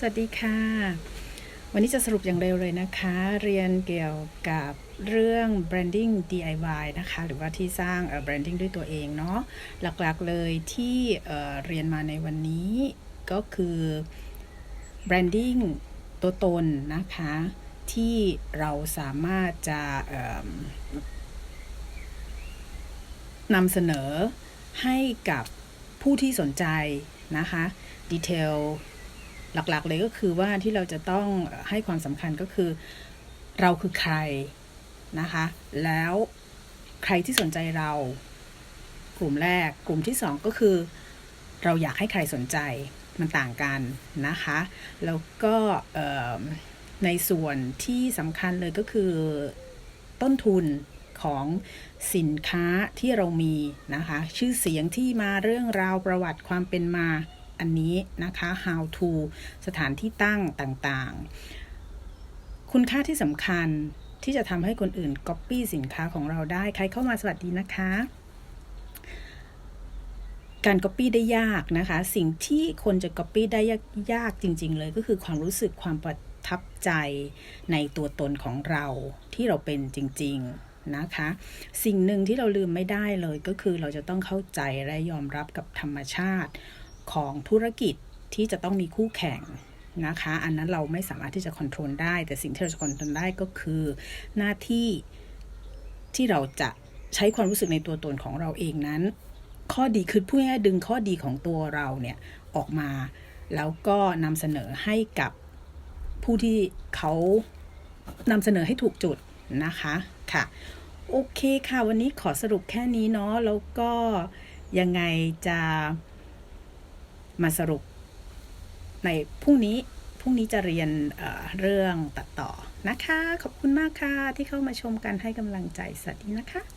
สวัสดีค่ะ วันนี้จะสรุปอย่างเร็วเลยนะคะ เรียนเกี่ยวกับเรื่อง branding DIY นะคะ หรือว่าที่สร้าง branding ด้วยตัวเองเนาะหลักๆเลยที่เรียนมาในวันนี้ก็คือ branding ตัวตนนะคะ ที่เราสามารถจะนำเสนอให้กับผู้ที่สนใจนะคะ ดีเทล หลักๆเลยก็คือว่าที่เราจะต้องให้ความสำคัญก็คือ เราคือใครนะคะ แล้วใครที่สนใจเรา กลุ่มแรก กลุ่มที่สองก็คือ เราอยากให้ใครสนใจมันต่างกันนะคะ แล้วก็ในส่วนที่สำคัญเลยก็คือต้นทุนของสินค้าที่เรามีนะคะ ชื่อเสียงที่มาเรื่องราวประวัติความเป็นมา อันนี้นะคะ how to สถานที่ตั้งต่างๆ คุณค่าที่สำคัญที่จะทำให้คนอื่น copy สินค้าของเราได้ ใครเข้ามาสวัสดีนะคะ การ copy ได้ยากนะคะ สิ่งที่คนจะ copy ได้ยากยากจริง ๆ เลยก็คือความรู้สึกความประทับใจในตัวตนของเราที่เราเป็นจริง ๆนะคะ สิ่งหนึ่งที่เราลืมไม่ได้เลยก็คือเราจะต้องเข้าใจและยอมรับกับธรรมชาติ ของธุรกิจที่จะต้องมีคู่แข่งนะคะ อันนั้นเราไม่สามารถที่จะควบคุมได้ แต่สิ่งที่เราจะควบคุมได้ก็คือหน้าที่ที่เราจะใช้ความรู้สึกในตัวตนของเราเองนั้น ข้อดีคือพูดง่ายดึงข้อดีของตัวเราเนี่ยออกมา แล้วก็นำเสนอให้กับผู้ที่เขานำเสนอให้ถูกจุดนะคะค่ะ โอเคค่ะ วันนี้ขอสรุปแค่นี้เนาะแล้วก็ยังไงจะ มาสรุป ในพรุ่งนี้พรุ่งนี้จะเรียนเเรื่องตัดต่อนะคะ ขอบคุณมากค่ะที่เข้ามาชมกันให้กำลังใจสวัสดีนะคะ